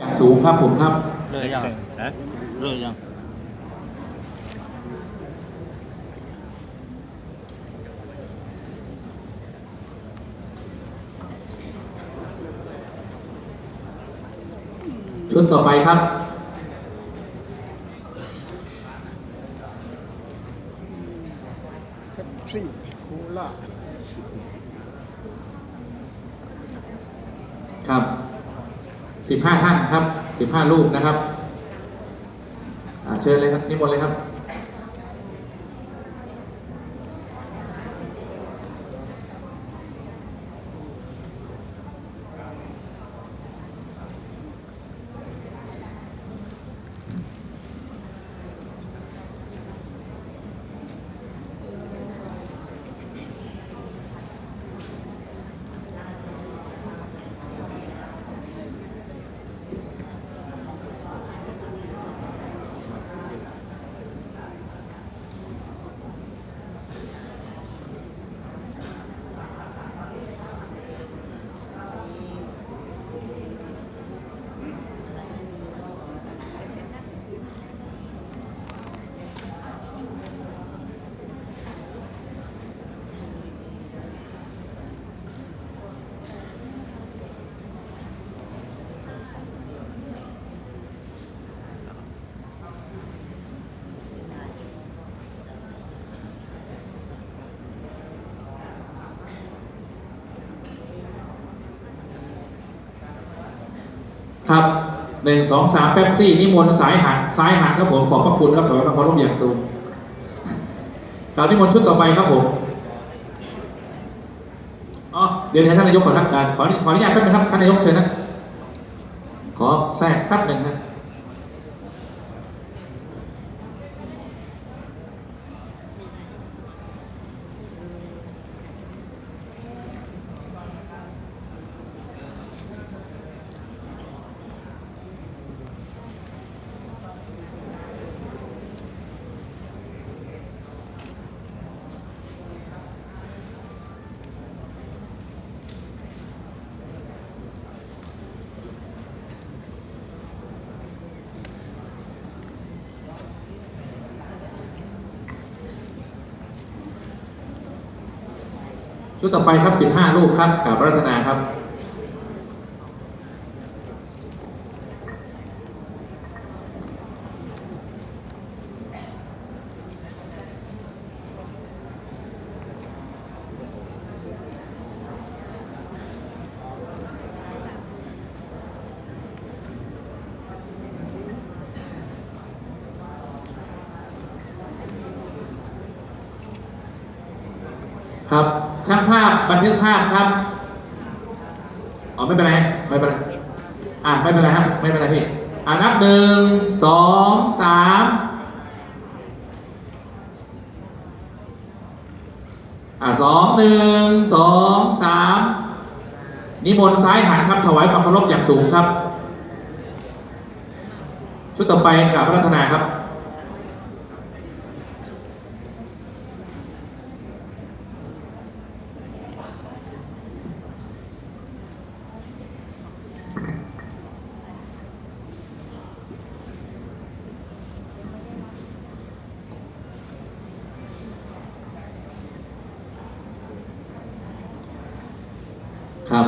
อย่างสูงครับผมครับ เลยยังฮะเลยยังชุดต่อไปครับเปปซี่โคลาครับ สิบห้าท่านครับสิบห้ารูปนะครับเชิญเลยครับนิมนต์เลยครับ ครับหนึ่งสองสามแป๊บซี่นิมนต์สายหันซ้ายหันครับผมขอบพระคุณครับถวายความเคารพอย่างสูงครับนิมนต์ชุดต่อไปครับผมอ๋อเดี๋ยวเดี๋ยวท่านนายกขอทักการขอขออนุญาตแป๊บนึงครับท่านนายกเชิญนะขอแทรกแป๊บหนึ่งครับ ชุดต่อไปครับ 15 รูปครับกับรัตนาครับครับ ช่างภาพบันทึกภาพครับอ๋อไม่เป็นไรไม่เป็นไรอ่าไม่เป็นไรครับไม่เป็นไรพี่อ่านับหนึ่งสองสามอ่าสองหนึ่งสองสามนิมนต์ซ้ายหันครับถวายความเคารพอย่างสูงครับ ชุดต่อไปกับรัตนาครับ ครับ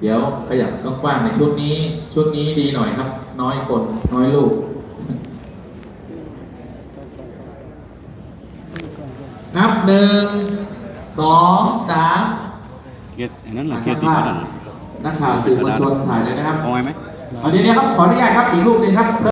เดี๋ยวขยับกว้างๆในชุดนี้ ชุดนี้ดีหน่อยครับ น้อยคนน้อยลูก นับหนึ่งสองสามเกียรติอันนั้นเหรอเกียรติพัฒน์นักข่าวสื่อมวลชนถ่ายเลยนะครับเอาไว้ไหมเอาเดี๋ยวนี้ครับขออนุญาตครับอีกรูปหนึ่งครับ